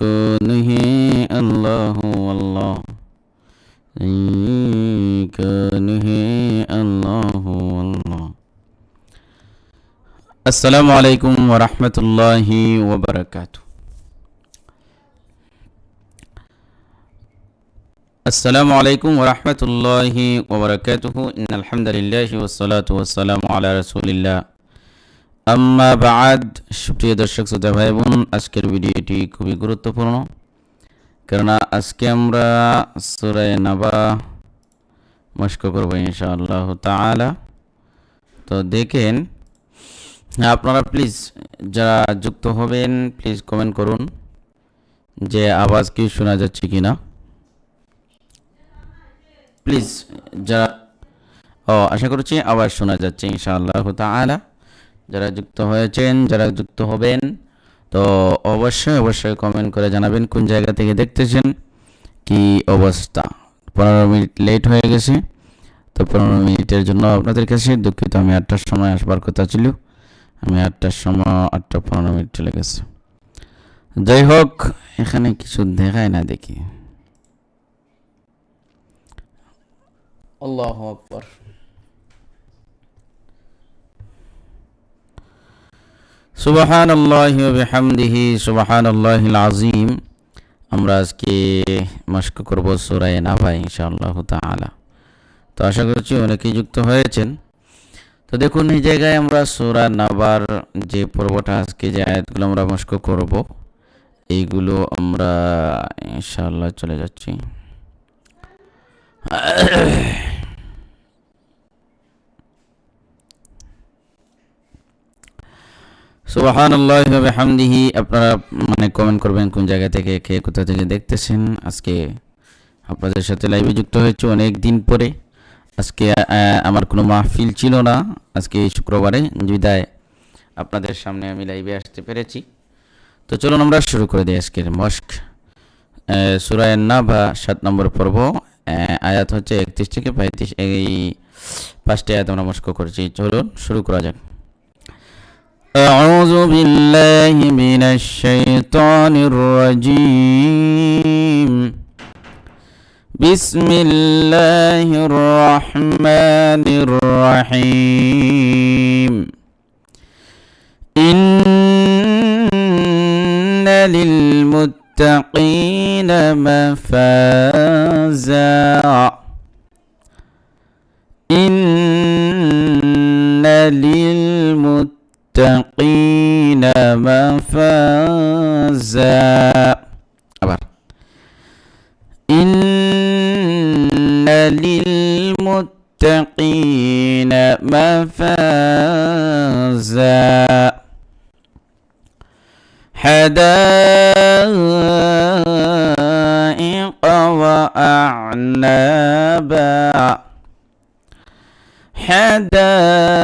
كونه الله والله. كونه الله والله. السلام عليكم ورحمة الله وبركاته. السلام عليكم ورحمة الله وبركاته. إن الحمد لله والصلاة والسلام على رسول الله. আম্মা বাদ সুপ্রিয় দর্শক, শ্রোতা ভাই বোন আজকের ভিডিওটি খুবই গুরুত্বপূর্ণ। কেননা আজকে আমরা সুরায় নাবা মস্ক করব ইনশাআল্লাহ তাআলা। তো দেখেন, আপনারা প্লিজ যারা যুক্ত হবেন, প্লিজ কমেন্ট করুন যে আওয়াজ কি শোনা যাচ্ছে কি না প্লিজ যারা, ও, আশা করছি আওয়াজ শোনা যাচ্ছে ইনশাআল্লাহ তাআলা। যারা যুক্ত হয়েছেন, যারা যুক্ত হবেন, তো অবশ্যই অবশ্যই কমেন্ট করে জানাবেন কোন জায়গা থেকে দেখতেছেন, কি অবস্থা। পনেরো মিনিট লেট হয়ে গেছে, তো পনেরো মিনিটের জন্য আপনাদের কাছে দুঃখিত, আমি আটটার সময় আসবার কথা ছিল, আমি আটটার সময়, আটটা পনেরো মিনিট চলে গেছে। যাই হোক, এখানে কিছু দেখায় না দেখি। আল্লাহ আকবর। সুবাহান আল্লাহ বিহামদিহি সুবাহান আল্লাহ আজিম আমরা আজকে মস্ক করব সুরায় না ভাই ইনশাআল্লাহ তালা তো আশা করছি অনেকেই যুক্ত হয়েছেন। তো দেখুন, এই জায়গায় আমরা সুরা নাবার যে পর্বটা আজকে যে আয়াতগুলো আমরা মস্ক করব, এইগুলো আমরা ইনশাআল্লাহ চলে যাচ্ছি। সুবাহান আল্লাহ হামদিহি আপনারা মানে কমেন্ট করবেন কোন জায়গা থেকে, কে কোথা থেকে দেখতেছেন। আজকে আপনাদের সাথে লাইভে যুক্ত হয়েছে অনেক দিন পরে। আজকে আমার কোনো মাহফিল ছিল না। আজকে শুক্রবারে বিদায় আপনাদের সামনে আমি লাইভে আসতে পেরেছি। তো চলুন আমরা শুরু করে দিই আজকের মস্ক। সুরায় না বা সাত নম্বর পর্ব। আয়াত হচ্ছে একত্রিশ থেকে পঁয়ত্রিশ, এই পাঁচটি আয়াত আমরা মস্ক করছি। চলুন শুরু করা যাক। أعوذ بالله من الشيطان الرجيم. بسم الله الرحمن الرحيم. إن للمتقين مفازا. إن للمتقين المتقين مفازا. أبر إن للمتقين مفازا. حدائق وأعنابا. حدائق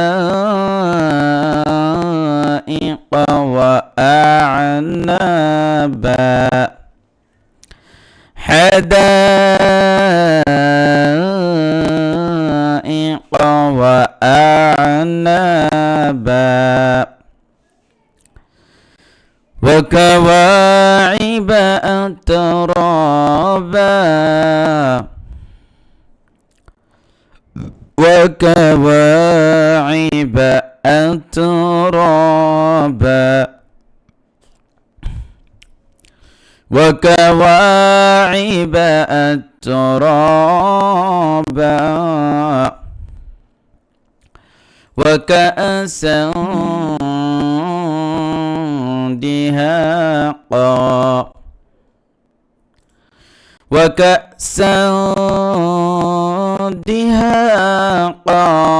وأعنابا حدائق وأعنابا وكواعب أترابا وكواعب أترابا وكواعب أترابا وكأسا دهاقا. وكأسا دهاقا.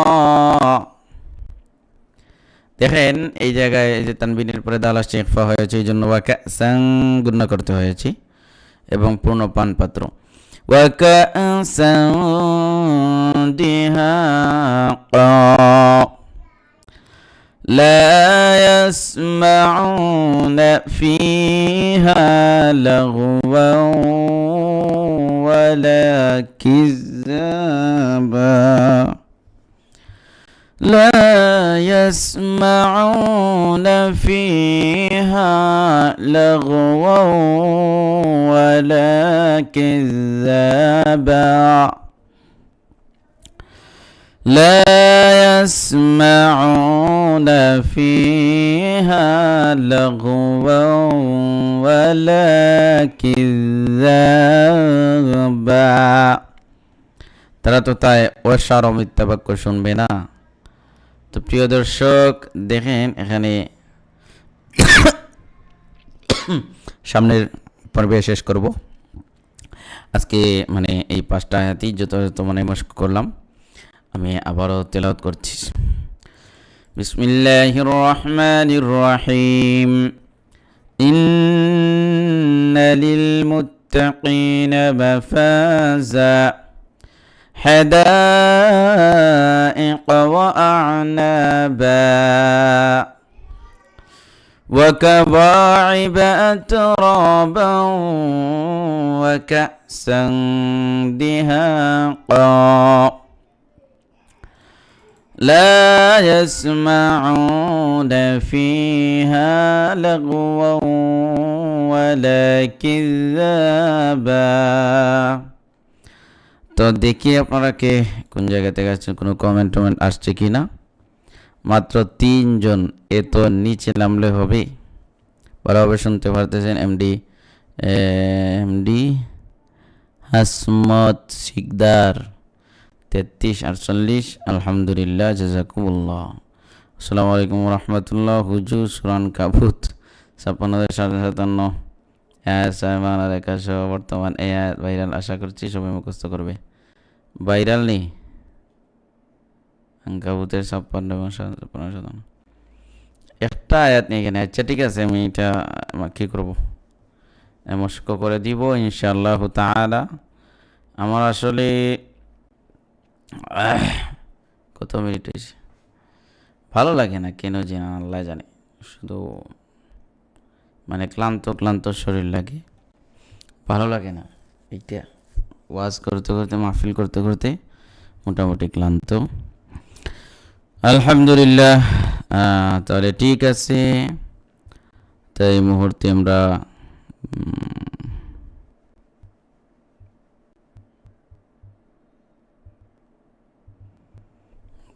দেখেন এই জায়গায় যে তানবিনের পরে দাল আসছে ইকফা হয়েছে এই জন্য ওয়াকা সাং গুণ করতে হয়েছে এবং পূর্ণ পান পাত্র ওয়াকা সাং দিহাকা لا يسمعون فيها لغوا ولا كذابا لا يسمعون فيها لغوا كذابا لا يسمعون فيها لغوا ولا كذابا তারা তো তাই অসার মিথ্যা বাক্য শুনবে না তো প্রিয় দর্শক, দেখেন এখানে সামনের পর্বে শেষ করব। আজকে মানে এই পাঁচটা আয়াতই যথাযথ মানে মস্ক করলাম। আমি আবারও তেলাওয়াত করছি। বিসমিল্লাহির রহমানির রহিম ইন্না লিল মুত্তাকিনা মাফাজা حدائق وأعنابا وكواعب أترابا وكأسا دهاقا لا يسمعون فيها لغوا ولا كذابا তো দেখি আপনারা কে, কোন জায়গা থেকে আসছেন, কোনো কমেন্ট টমেন্ট আসছে কি না? মাত্র তিনজন এ তো নিচে নামলে হবে ভালোভাবে শুনতে পারতেছেন এমডি এমডি হাসমত শিকদার, তেত্রিশ আটচল্লিশ, আলহামদুলিল্লাহ, জাজাকুমুল্লাহ। আসসালামু আলাইকুম রহমতুল্লাহ, হুজুর সুরান কাবুত ছাপ্পান্ন সাড়ে সাতান্ন। সাইমান আর একাশ বর্তমান এ ভাইরাল, আশা করছি সবাই মুখস্থ করবে। ভাইরাল নেই? আঙ্কাবুতের ছাপ্পান্ন এবং ছাপ্পান্ন শতাংশ। একটা আয়াত নেই এখানে আচ্ছা ঠিক আছে, আমি এটা কী করব। মস্ক করে দিব, ইনশাআল্লাহ তাআলা। আমার আসলে কত মিনিট হয়েছে? ভালো লাগে না, কেন যে আল্লাহ জানে। শুধু মানে ক্লান্ত ক্লান্ত শরীর লাগে। ভালো লাগে না, এইটা। ওয়াজ করতে করতে, মাহফিল করতে করতে মোটামুটি ক্লান্ত। আলহামদুলিল্লাহ তাহলে ঠিক আছে। তাই এই মুহূর্তে আমরা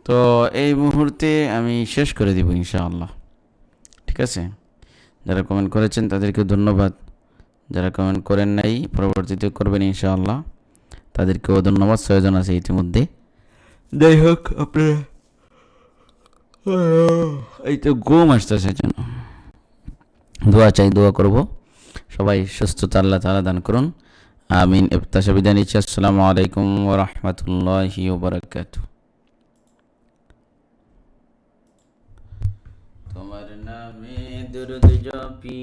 তো এই মুহূর্তে আমি শেষ করে দিব ইনশাআল্লাহ। ঠিক আছে? যারা কমেন্ট করেছেন তাদেরকে ধন্যবাদ। যারা কমেন্ট করেন নাই, পরবর্তীতে করবেন ইনশাআল্লাহ। তাদেরকেও ধন্যবাদ ছয়জন আছে ইতিমধ্যে। যাই হোক আপনারা এই তো ঘুম আসতেছে জন্য দোয়া চাই দোয়া করব। সবাই সুস্থতা আল্লাহ তালা দান করুন। আমিন। ইফতাসা বিদায় নিচ্ছি। আসসালামু আলাইকুম ওরহমতুল্লাহি ওবরাকাত তোমার নামে দুরুদ জপি